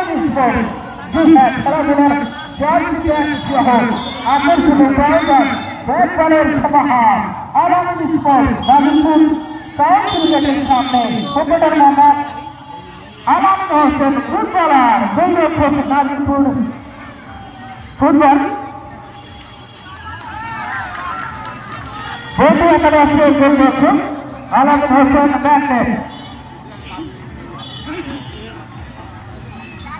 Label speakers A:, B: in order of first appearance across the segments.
A: হ্যাঁ খেলাধুলার আকর্ষণীয় প্রয়োজন বেসবলের সমাহার আলামী স্পোর্ট নাজিমপুর টাউন ক্রিকেটের সামনে ক্রিকেটের ময়দান আলামী হোসেন ফুটবলার ব্যাটে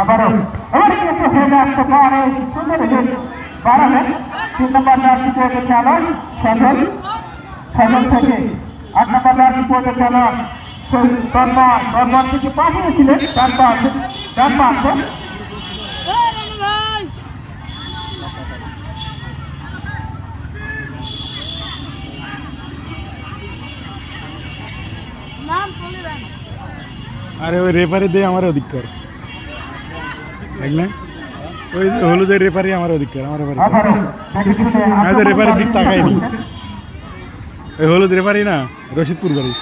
A: আবারও এবার কিন্তু হয়ে আসতে পারে। সুন্দর হিট বাড়ালেন তিন নম্বর জার্সি পড়তে চালক সজল। সজল থেকে আট নম্বর জার্সি পড়তে চালক। সেই
B: আরে ওই রেফারি দিয়ে আমার অধিকার। দেখলে ওই হলুদের রেফারি আমার অধিকার, আমার রেফারি
A: দেখে
B: তো রেফারির দিক তাকাইনি। ওই হলুদ রেফারি না, রশিদপুর বাড়ি।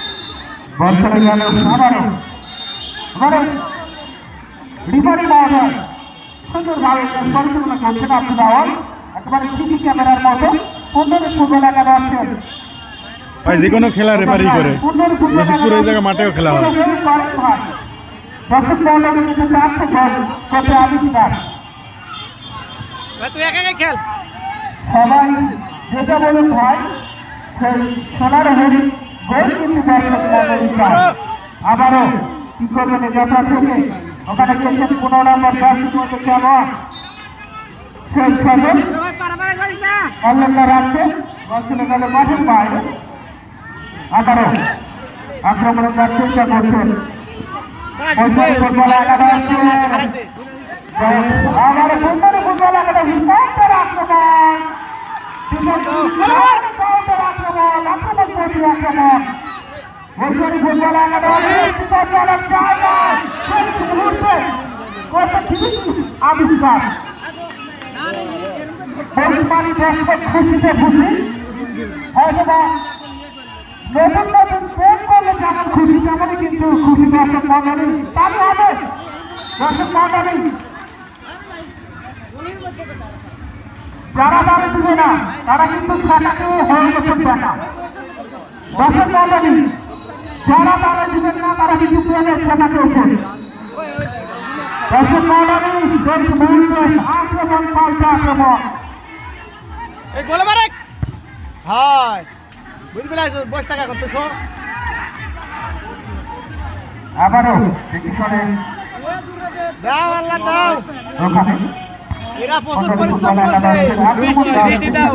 A: সুন্দরভাবে পরিচালনা করছেন একেবারে সিসি ক্যামেরার মতো সুন্দর একাদশে
B: ভাই যে কোনো খেলা রেফারি করে। রশিদপুর ওই জায়গায় মাঠেও খেলা হয়।
A: সবাই যেটা বলুন ভাই সেই সোনার হরি গোল কিন্তু দর্শক মন্ডলী চায় আবারও কি করবেন যথা থেকে ওখানে খেলছেন পনেরো নম্বর কেমন? সেই গেল মাঠের বাইরে। আবারও আক্রমণের চেষ্টা করছেন। ফুটবল ফুটবল আমার সুন্দর ফুটবল একাদশ কাউন্টার আক্রমণ। আক্রমণ। আক্রমণ আক্রমণ। ফুটবল ফুটবল আবিষ্কার। খুশিতে খুশি হয়তো নতুন নতুন প্রেম করলে যেমন খুশি তেমনই কিন্তু খুশি দর্শক মন্ডলী তাই হবে দর্শক মন্ডলী যারা দাবি দিবে না, তারা কিন্তু খাতাকে হয়ে গেছে টাকা দর্শক মন্ডলী যারা দাবি দিবেন না, তারা কিন্তু প্রেমের খাতাকে উপরে দর্শক মন্ডলী দেশ মূল্য আক্রমণ পাল্টা আক্রমণ
C: এই গোলে মারে। হয় বুঝতে পারছিস বস টাকা করতে শোন
A: আবারও
C: দাও আল্লাহ দাও এরা প্রচুর পরিশ্রম করবে
A: বৃষ্টি দাও